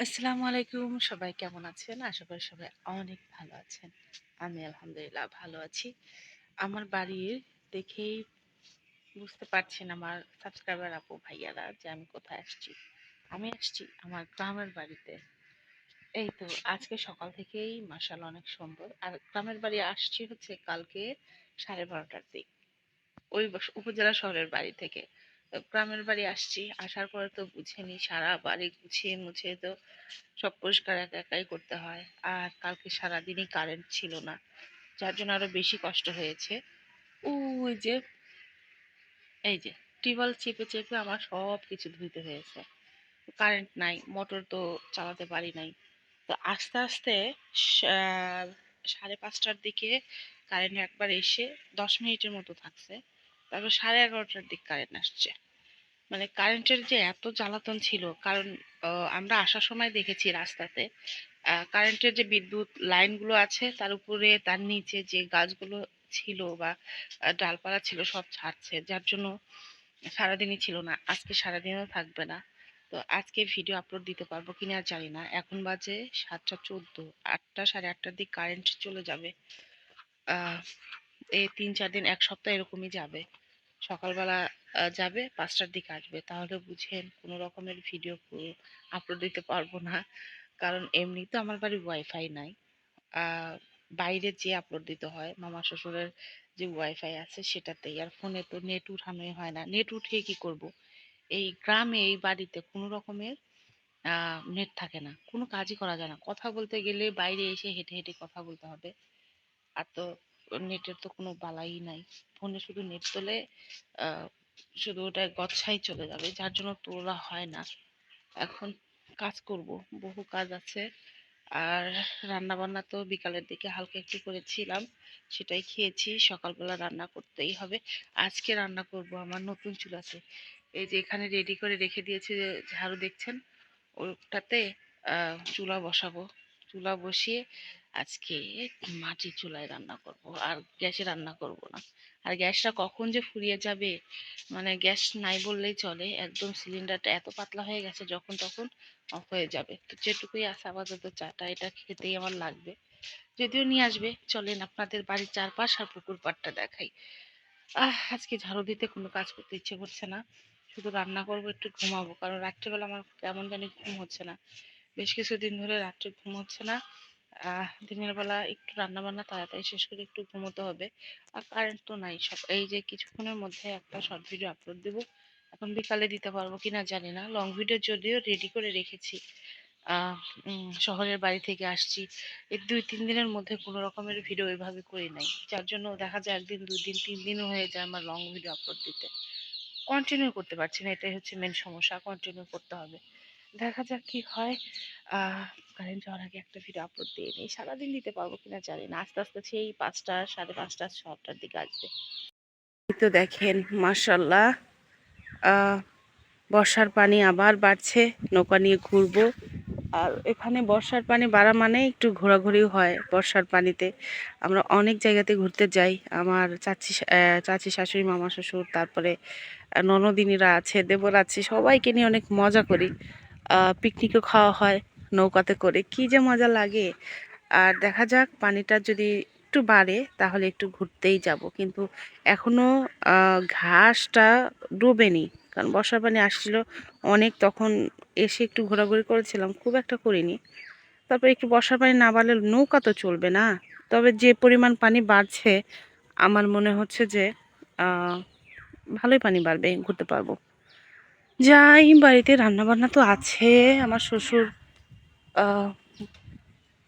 আসসালামু আলাইকুম। সবাই কেমন আছেন? আশা করি সবাই অনেক ভালো আছেন। আমি আলহামদুলিল্লাহ ভালো আছি। আমার বাড়ির দেখেই বুঝতে পারছেন আমার সাবস্ক্রাইবার আপু ভাইয়ারা যে আমি কোথায় আসছি। আমি আসছি আমার গ্রামের বাড়িতে। এই তো আজকে সকাল থেকেই মাসাল অনেক সুন্দর। আর গ্রামের বাড়ি আসছি হচ্ছে কালকে সাড়ে বারোটার দিক। ওই উপজেলা শহরের বাড়ি থেকে। গ্রামের বাড়ি আসছি। আসার পরে তো বুঝেনি, সারা বাড়ি গুছিয়ে মুছে তো সব পরিষ্কার একা একাই করতে হয়। আর কালকে সারাদিনই কারেন্ট ছিল না, যার জন্য আরও বেশি কষ্ট হয়েছে। ওই যে, এই যে, টিউবওয়েল চেপে চেপে আমার সব কিছু ধুইতে হয়েছে। কারেন্ট নাই মোটর তো চালাতে পারি নাই। তো আস্তে আস্তে সাড়ে পাঁচটার দিকে কারেন্ট একবার এসে দশ মিনিটের মতো থাকছে। তারপর সাড়ে এগারোটার দিক কারেন্ট আসছে। মানে কারেন্টের যে এত জ্বালাতন ছিল, কারণ আমরা আসার সময় দেখেছি রাস্তাতে কারেন্টের যে বিদ্যুৎ লাইনগুলো আছে, তার উপরে, তার নিচে যে গাছগুলো ছিল বা ডালপালা ছিল, সব ছাড়ছে। যার জন্য সারাদিনই ছিল না। আজকে সারাদিনও থাকবে না। তো আজকে ভিডিও আপলোড দিতে পারব কিনা জানি না। এখন বাজে সাতটা চোদ্দ। আটটা, সাড়ে আটটার দিক কারেন্ট চলে যাবে। এই তিন, চার দিন, এক সপ্তাহ এরকমই যাবে। সকালবেলা যাবে, পাঁচটার দিকে আসবে। তাহলে বুঝেন কোনো রকমের ভিডিও আপলোড দিতে পারব না। কারণ এমনি তো আমার বাড়ি ওয়াইফাই নাই। বাইরে যে আপলোড দিতে হয়, মামা শ্বশুরের যে ওয়াইফাই আছে সেটাতেই। আর ফোনে তো নেট উঠানোই হয় না। নেট উঠিয়ে কি করব? এই গ্রামে, এই বাড়িতে কোনো রকমের নেট থাকে না। কোনো কাজই করা যায় না। কথা বলতে গেলে বাইরে এসে হেঁটে হেঁটে কথা বলতে হবে। আর তো নেটের তো কোনো বালাই নাই। ফোনে শুধু নেট তোলে শুধু ওটা গচ্ছাই চলে যাবে, যার জন্য তোলা হয় না। এখন কাজ করব, বহু কাজ আছে। আর রান্না বান্না তো বিকালের দিকে হালকা একটু করেছিলাম, সেটাই খেয়েছি, সকালবেলা রান্না করতেই হবে। আজকে রান্না করব আমার নতুন চুলাতে। এই যে এখানে রেডি করে রেখে দিয়েছি যে ঝাড়ু দেখছেন? ওটাতে চুলা বসাবো। চুলা বসিয়ে আজকে মাটির চুলায় রান্না করব, আর গ্যাসে রান্না করব না। আর গ্যাসটা কখন যে ফুরিয়ে যাবে মানে গ্যাস নাই বললেই চলে, একদম সিলিন্ডারটা এত পাতলা হয়ে গেছে, যখন তখন অফ হয়ে যাবে। তো যেটুকুই আছে আপাতত চাটা, এটা খেতেই আমার লাগবে। যদিও নিয়ে আসবে, চলেন আপনাদের বাড়ির চারপাশ আর পুকুর পাড়টা দেখাই। আহ, আজকে ঝাড়ু দিতে কোনো কাজ করতে ইচ্ছে করছে না। শুধু রান্না করব, একটু ঘুমাবো, কারণ রাত্রেবেলা আমার কেমন জানি ঘুম হচ্ছে না। বেশ কিছুদিন ধরে রাত্রে ঘুম হচ্ছে না। দিনের বেলা একটু রান্না বান্না তাড়াতাড়ি শেষ করে একটু ঘুমোতে হবে। আর কারেন্ট তো নাই সব। এই যে কিছুক্ষণের মধ্যে একটা শর্ট ভিডিও আপলোড দেবো। এখন বিকালে দিতে পারব কিনা জানি না। লং ভিডিও যদিও রেডি করে রেখেছি। শহরের বাড়ি থেকে আসছি। এই দুই, তিন দিনের মধ্যে কোনো রকমের ভিডিও ওইভাবে করি নাই। যার জন্য দেখা যায় একদিন, দুই দিন, তিন দিনও হয়ে যায় আমার লং ভিডিও আপলোড দিতে। কন্টিনিউ করতে পারছি না। এটাই হচ্ছে মেন সমস্যা। কন্টিনিউ করতে হবে। দেখা যাক কি হয়। কারেন্ট যাওয়ার আগে একটা ভিডিও আপলোড দিয়ে নিই। সারাদিন দিতে পারব কিনা জানি না। আস্তে আস্তে সেই পাঁচটা, সাড়ে পাঁচটা, ছটার দিকে আসবে। তো দেখেন মার্শাল্লাহ বর্ষার পানি আবার বাড়ছে। নৌকা নিয়ে ঘুরবো। আর এখানে বর্ষার পানি বাড়া মানে একটু ঘোরাঘুরিও হয় বর্ষার পানিতে। আমরা অনেক জায়গাতে ঘুরতে যাই। আমার চাচি চাচি শাশুড়ি, মামা শ্বশুর, তারপরে ননদিনীরা আছে দেবর আছে, সবাইকে নিয়ে অনেক মজা করি। পিকনিকও খাওয়া হয় নৌকাতে করে। কি যে মজা লাগে। আর দেখা যাক পানিটা যদি একটু বাড়ে তাহলে একটু ঘুরতেই যাব। কিন্তু এখনও আহ, ঘাসটা ডোবেনি। কারণ বর্ষার পানি আসছিল অনেক তখন এসে একটু ঘোরাঘুরি করেছিলাম খুব একটা করিনি। তারপর একটু বর্ষার পানি না বাড়লে নৌকা তো চলবে না। তবে যে পরিমাণ পানি বাড়ছে আমার মনে হচ্ছে যে ভালোই পানি বাড়বে ঘুরতে পারব। যাই, বাড়িতে রান্না বান্না তো আছে। আমার শ্বশুর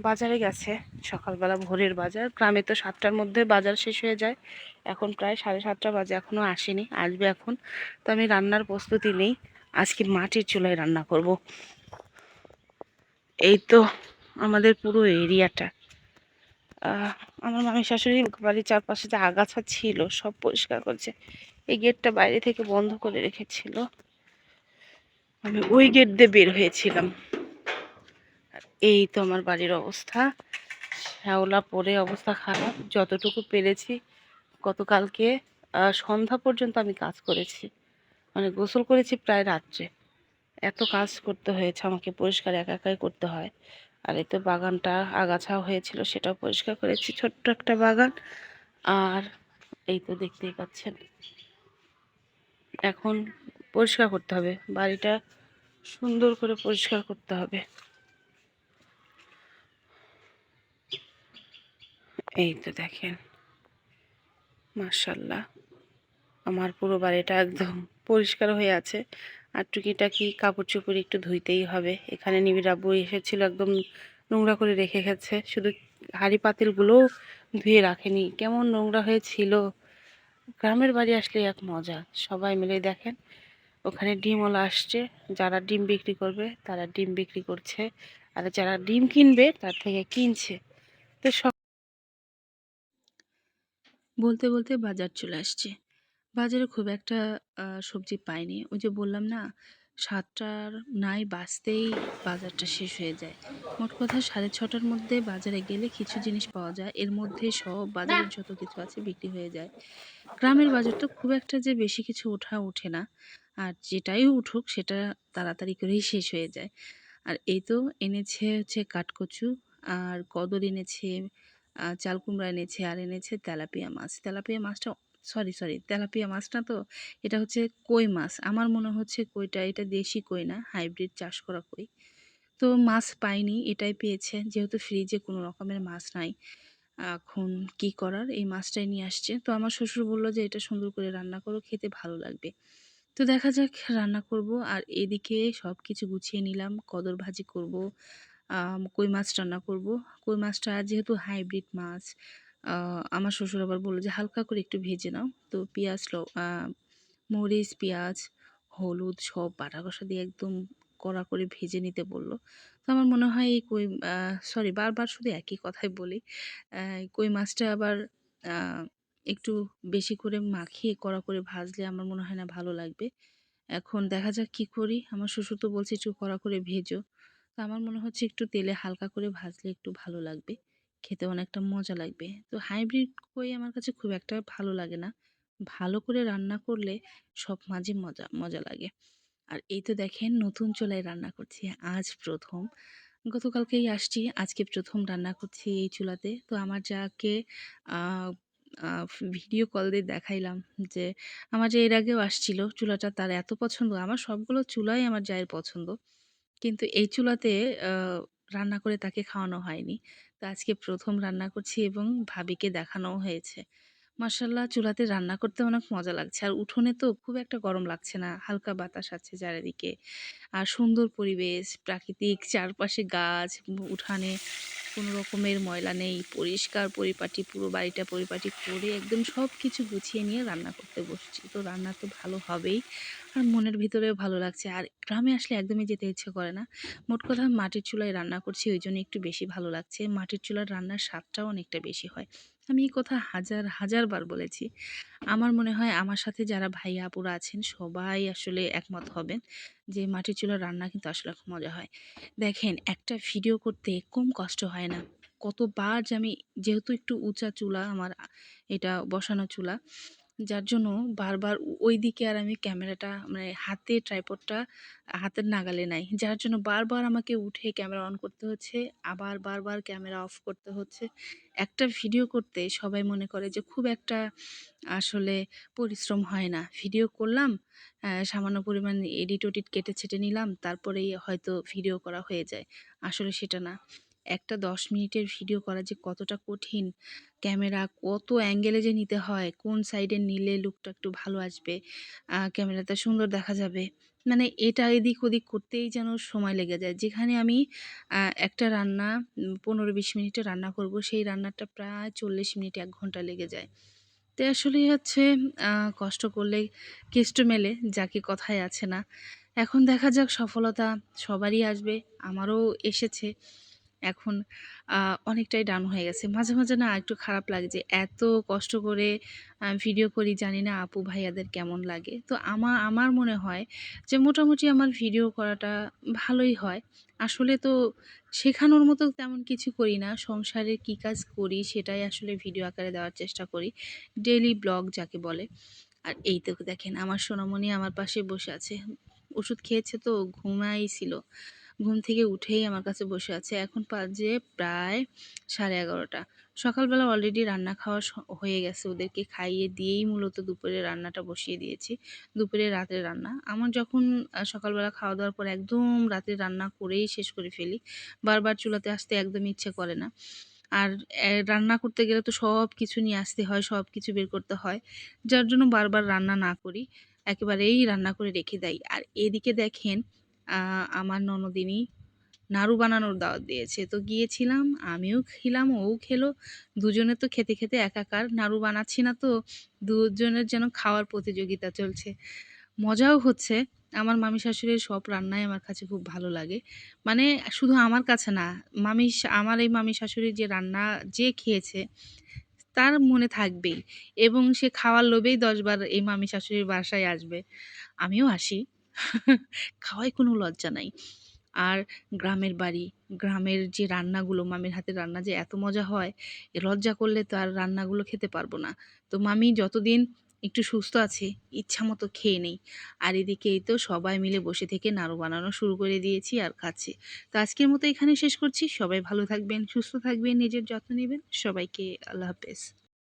বাজারে গেছে সকালবেলা, ভোরের বাজার। গ্রামে তো সাতটার মধ্যে বাজার শেষ হয়ে যায়। এখন প্রায় সাড়ে সাতটা বাজে এখনও আসেনি, আসবে এখন। তো আমি রান্নার প্রস্তুতি নেই। আজকে মাটির চুলায় রান্না করব। এই তো আমাদের পুরো এরিয়াটা। আমার মামি শাশুড়ি বাড়ির চারপাশে যে আগাছা ছিল, সব পরিষ্কার করছে। এই গেটটা বাইরে থেকে বন্ধ করে রেখেছিল। আমি ওই গেট দিয়ে বের হয়েছিলাম। আর এই তো আমার বাড়ির অবস্থা। শ্যাওলা পরে অবস্থা খারাপ। যতটুকু পেরেছি গতকালকে সন্ধ্যা পর্যন্ত আমি কাজ করেছি। মানে গোসল করেছি প্রায় রাত্রে। এত কাজ করতে হয়েছে আমাকে পরিষ্কার একা একাই করতে হয়। আর এই তো বাগানটা আগাছাও হয়েছিল, সেটাও পরিষ্কার করেছি। ছোট্ট একটা বাগান। আর এই তো দেখতেই পাচ্ছেন। এখন পরিষ্কার করতে হবে। বাড়িটা সুন্দর করে পরিষ্কার করতে হবে। এই তো দেখেন মার্শাল্লাহ আমার পুরো বাড়িটা একদম পরিষ্কার হয়ে আছে। আর টুকিটাকি কাপড় চোপড় একটু ধুইতেই হবে। এখানে নিবিড় আব্বু এসেছিল, একদম নোংরা করে রেখে গেছে। শুধু হাঁড়ি পাতিলগুলোও ধুয়ে রাখেনি। কেমন নোংরা হয়েছিল। গ্রামের বাড়ি আসলে এক মজা। সবাই মিলে দেখেন ওখানে ডিমওয়ালা আসছে। যারা ডিম বিক্রি করবে, তারা ডিম বিক্রি করছে। আর যারা ডিম কিনবে, তার থেকে কিনছে। তো সব বলতে বলতে বাজার চলে আসছে। বাজারে খুব একটা সবজি পাইনি। ওই যে বললাম না, সাতটার নাই বাঁচতেই বাজারটা শেষ হয়ে যায়। মোট কথা সাড়ে ছটার মধ্যে বাজারে গেলে কিছু জিনিস পাওয়া যায়। এর মধ্যে সব বাজারের যত কিছু আছে বিক্রি হয়ে যায়। গ্রামের বাজার তো খুব একটা যে বেশি কিছু ওঠা ওঠে না। আর যেটাই উঠুক সেটা তাড়াতাড়ি করেই শেষ হয়ে যায়। আর এই তো এনেছে হচ্ছে কাঠকচু, আর কদর এনেছে চাল কুমড়া এনেছে, আর এনেছে তেলাপিয়া মাছ। তেলাপিয়া মাছটা সরি সরি তেলাপিয়া মাছ না তো এটা হচ্ছে কই মাছ? আমার মনে হচ্ছে কইটা, এটা দেশি কই না হাইব্রিড চাষ করা কই। তো মাছ পাইনি, এটাই পেয়েছে। যেহেতু ফ্রিজে কোনো রকমের মাছ নাই, এখন কি করার? এই মাছটাই নিয়ে আসছে। তো আমার শ্বশুর বলল যে, এটা সুন্দর করে রান্না করো, খেতে ভালো লাগবে। তো দেখা যাক রান্না করব আর এদিকে সব কিছু গুছিয়ে নিলাম, কদর ভাজি করব কই মাছ রান্না করব। কই মাছটা যেহেতু হাইব্রিড মাছ আমার শ্বশুর আবার বলল যে হালকা করে একটু ভেজে নাও। তো পেঁয়াজ মরিচ, পেঁয়াজ, হলুদ সব বাটা কষা দিয়ে একদম কড়া করে ভেজে নিতে বলল। তো আমার মনে হয় এই কই সরি বারবার শুধু একই কথাই বলি। কই মাছটা আবার একটু বেশি করে মাখিয়ে, কড়া করে ভাজলে আমার মনে হয় না ভালো লাগবে। এখন দেখা যাক কি করি। আমার শ্বশুর তো বলছে একটু কড়া করে ভেজো। তো আমার মনে হচ্ছে একটু তেলে হালকা করে ভাজলে একটু ভালো লাগবে। খেতে অনেকটা মজা লাগবে। তো হাইব্রিড কই আমার কাছে খুব একটা ভালো লাগে না। ভালো করে রান্না করলে সব মাঝে মজা মজা লাগে। আর এই তো দেখেন নতুন চুলায় রান্না করছি। আজ প্রথম। গতকালকেই আসছি। আজকে প্রথম রান্না করছি এই চুলাতে। তো আমার যাকে ভিডিও কল দিয়ে দেখাইলাম যে, আমার যে এর আগেও আসছিল চুলাটা তার এত পছন্দ, আমার সবগুলো চুলাই আমার জায়ের পছন্দ। কিন্তু এই চুলাতে রান্না করে তাকে খাওয়ানো হয়নি। তো আজকে প্রথম রান্না করছি এবং ভাবিকে দেখানোও হয়েছে। মার্শাল্লাহ চুলাতে রান্না করতে অনেক মজা লাগছে। আর উঠোনে তো খুব একটা গরম লাগছে না, হালকা বাতাস আছে চারিদিকে। আর সুন্দর পরিবেশ, প্রাকৃতিক চারপাশে গাছ, উঠানে কোনো রকমের ময়লা নেই, পরিষ্কার পরিপাটি, পুরো বাড়িটা পরিপাটি করে একদম সব কিছু গুছিয়ে নিয়ে রান্না করতে বসছি। তো রান্না তো ভালো হবেই, আর মনের ভিতরেও ভালো লাগছে। আর গ্রামে আসলে একদমই যেতে ইচ্ছে করে না। মোট কথা মাটির চুলায় রান্না করছি, ওই জন্য একটু বেশি ভালো লাগছে। মাটির চুলার রান্নার স্বাদটাও অনেকটা বেশি হয়। আমি এই কথা হাজার হাজার বার বলেছি। আমার মনে হয় আমার সাথে যারা ভাই আপুরা আছেন, সবাই আসলে একমত হবেন যে মাটির চুলার রান্না কিন্তু আসলে খুব মজা হয়। দেখেন, একটা ভিডিও করতে কম কষ্ট হয় না। কতবার যে আমি যেহেতু একটু উঁচা চুলা, আমার এটা বসানো চুলা যার জন্য বারবার ওই দিকে আর আমি ক্যামেরাটা মানে হাতে ট্রাইপডটা হাতের নাগালে নাই। যার জন্য বারবার আমাকে উঠে ক্যামেরা অন করতে হচ্ছে, আবার বারবার ক্যামেরা অফ করতে হচ্ছে। একটা ভিডিও করতে সবাই মনে করে যে খুব একটা আসলে পরিশ্রম হয় না। ভিডিও করলাম সামান্য পরিমাণ এডিট ওডিট কেটে ছেটে নিলাম, তারপরেই হয়তো ভিডিও করা হয়ে যায়। আসলে সেটা না। একটা দশ মিনিটের ভিডিও করা যে কতটা কঠিন ক্যামেরা কত অ্যাঙ্গেলে যে নিতে হয়, কোন সাইডে নিলে লুকটা একটু ভালো আসবে ক্যামেরাতে সুন্দর দেখা যাবে। মানে এটা এদিক ওদিক করতেই যেন সময় লেগে যায়। যেখানে আমি একটা রান্না, পনেরো বিশ মিনিটে রান্না করব, সেই রান্নাটা প্রায় চল্লিশ মিনিট, এক ঘণ্টা লেগে যায়। তো আসলে হচ্ছে কষ্ট করলে কেষ্ট মেলে, যাকে কথায় আছে না। এখন দেখা যাক সফলতা সবারই আসবে, আমারও এসেছে। এখন অনেকটাই ডাউন হয়ে গেছে। মাঝে মাঝে না একটু খারাপ লাগে যে এত কষ্ট করে ভিডিও করি, জানি না আপু ভাইয়াদের কেমন লাগে। তো আমার আমার মনে হয় যে মোটামুটি আমার ভিডিও করাটা ভালোই হয়। আসলে তো শেখানোর মতো তেমন কিছু করি না। সংসারে কী কাজ করি সেটাই আসলে ভিডিও আকারে দেওয়ার চেষ্টা করি। ডেলি ব্লগ যাকে বলে। আর এই তো দেখেন, আমার সোনামণি আমার পাশে বসে আছে। ওষুধ খেয়েছে তো, ঘুমাইছিল। ঘুম থেকে উঠেই আমার কাছে বসে আছে। এখন বাজে প্রায় সাড়ে এগারোটা। সকালবেলা অলরেডি রান্না খাওয়া হয়ে গেছে। ওদেরকে খাইয়ে দিয়েই মূলত দুপুরে রান্নাটা বসিয়ে দিয়েছি। দুপুরে রাতের রান্না। আমার যখন সকালবেলা খাওয়া দাওয়ার পর একদম রাতের রান্না করেই শেষ করে ফেলি। বারবার চুলাতে আসতে একদম ইচ্ছে করে না। আর রান্না করতে গেলে তো সব কিছু নিয়ে আসতে হয়, সব কিছু বের করতে হয়। যার জন্য বারবার রান্না না করি। একেবারেই রান্না করে রেখে দেয় আর এদিকে দেখেন আমার ননদিনী নাড়ু বানানোর দাওয়াত দিয়েছে। তো গিয়েছিলাম, আমিও খেলাম, ও খেলো। দুজনে তো খেতে খেতে একাকার, নাড়ু বানাচ্ছি না তো, দুজনের যেন খাওয়ার প্রতিযোগিতা চলছে। মজাও হচ্ছে, আমার মামি শাশুড়ির সব রান্নাই আমার কাছে খুব ভালো লাগে। মানে শুধু আমার কাছে না, মামি আমার এই মামি শাশুড়ির যে রান্না, যে খেয়েছে, তার মনে থাকবেই। এবং সে খাওয়ার লোভেই দশবার এই মামি শাশুড়ির বাসায় আসবে। আমিও আসি। খাওয়ায় কোনো লজ্জা নাই। আর গ্রামের বাড়ি, গ্রামের যে রান্নাগুলো, মামির হাতের রান্না যে এত মজা হয় লজ্জা করলে তো আর রান্নাগুলো খেতে পারব না। তো মামি যতদিন একটু সুস্থ আছে, ইচ্ছা মতো খেয়ে নেই। আর এদিকে এই তো সবাই মিলে বসে থেকে নাড়ু বানানো শুরু করে দিয়েছি আর খাচ্ছি। তো আজকের মতো এখানে শেষ করছি। সবাই ভালো থাকবেন, সুস্থ থাকবেন, নিজের যত্ন নেবেন। সবাইকে আল্লাহ হাফেজ।